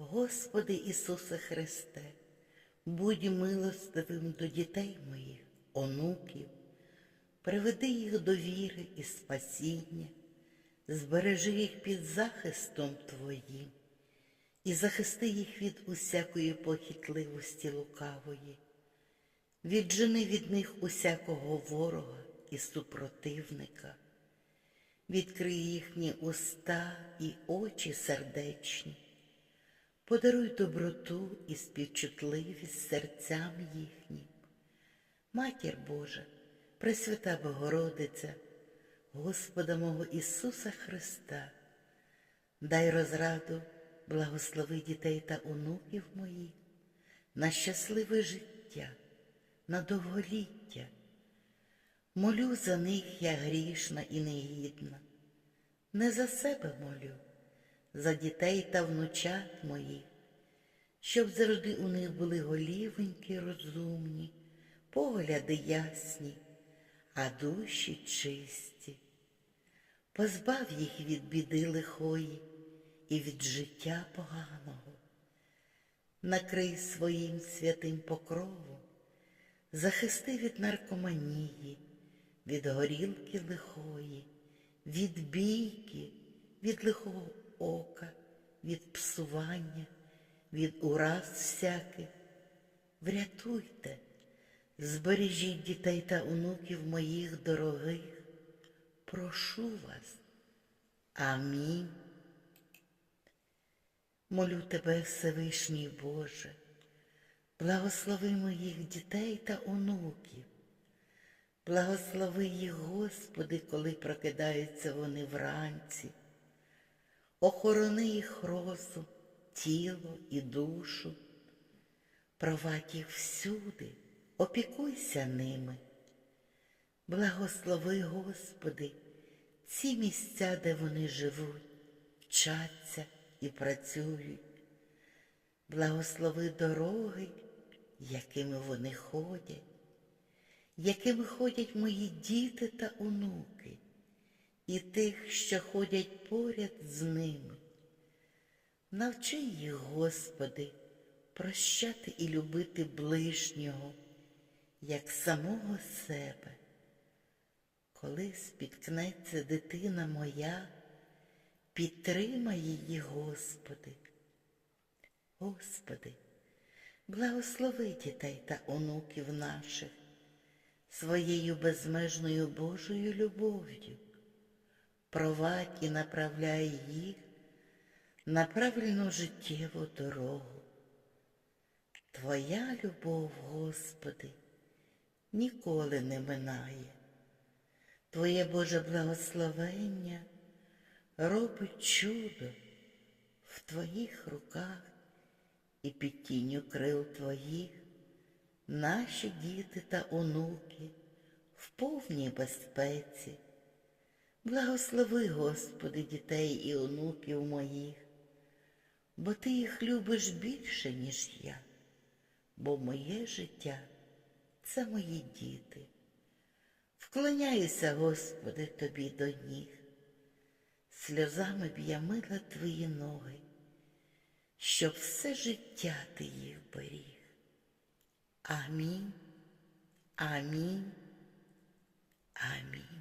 Господи Ісусе Христе, будь милостивим до дітей моїх, онуків, приведи їх до віри і спасіння, збережи їх під захистом Твоїм і захисти їх від усякої похитливості лукавої. Віджени від них усякого ворога і супротивника, відкрий їхні уста і очі сердечні, подаруй доброту і співчутливість серцям їхнім. Матір Божа, Пресвята Богородиця, Господа мого Ісуса Христа, дай розраду, благослови дітей та онуків моїх на щасливе життя, на довголіття. Молю за них я грішна і негідна. Не за себе молю, за дітей та внучат моїх, щоб завжди у них були голівенькі розумні, погляди ясні, а душі чисті. Позбав їх від біди лихої і від життя поганого. Накрий своїм святим покровом, захисти від наркоманії, від горілки лихої, від бійки, від лихого ока, від псування, від ураз всяких. Врятуйте, збережіть дітей та онуків моїх дорогих. Прошу вас. Амінь. Молю тебе, Всевишній Боже, благослови моїх дітей та онуків. Благослови їх, Господи, коли прокидаються вони вранці. Охорони їх розум, тіло і душу. Провадь їх всюди, опікуйся ними. Благослови, Господи, ці місця, де вони живуть, вчаться і працюють. Благослови дороги, якими вони ходять, якими ходять мої діти та онуки, і тих, що ходять поряд з ними. Навчи їх, Господи, прощати і любити ближнього, як самого себе. Коли спіткнеться дитина моя, підтримай її, Господи. Господи, благослови дітей та онуків наших своєю безмежною Божою любов'ю. Провадь і направляй їх на правильну життєву дорогу. Твоя любов, Господи, ніколи не минає. Твоє Боже благословення робить чудо в Твоїх руках і під тінню крил Твоїх наші діти та онуки в повній безпеці. Благослови, Господи, дітей і онуків моїх, бо Ти їх любиш більше, ніж я, бо моє життя це мої діти. Вклоняюся, Господи, Тобі до ніг, сльозами б я мила Твої ноги, щоб все життя Ти їх беріг. Амінь, амінь, амінь.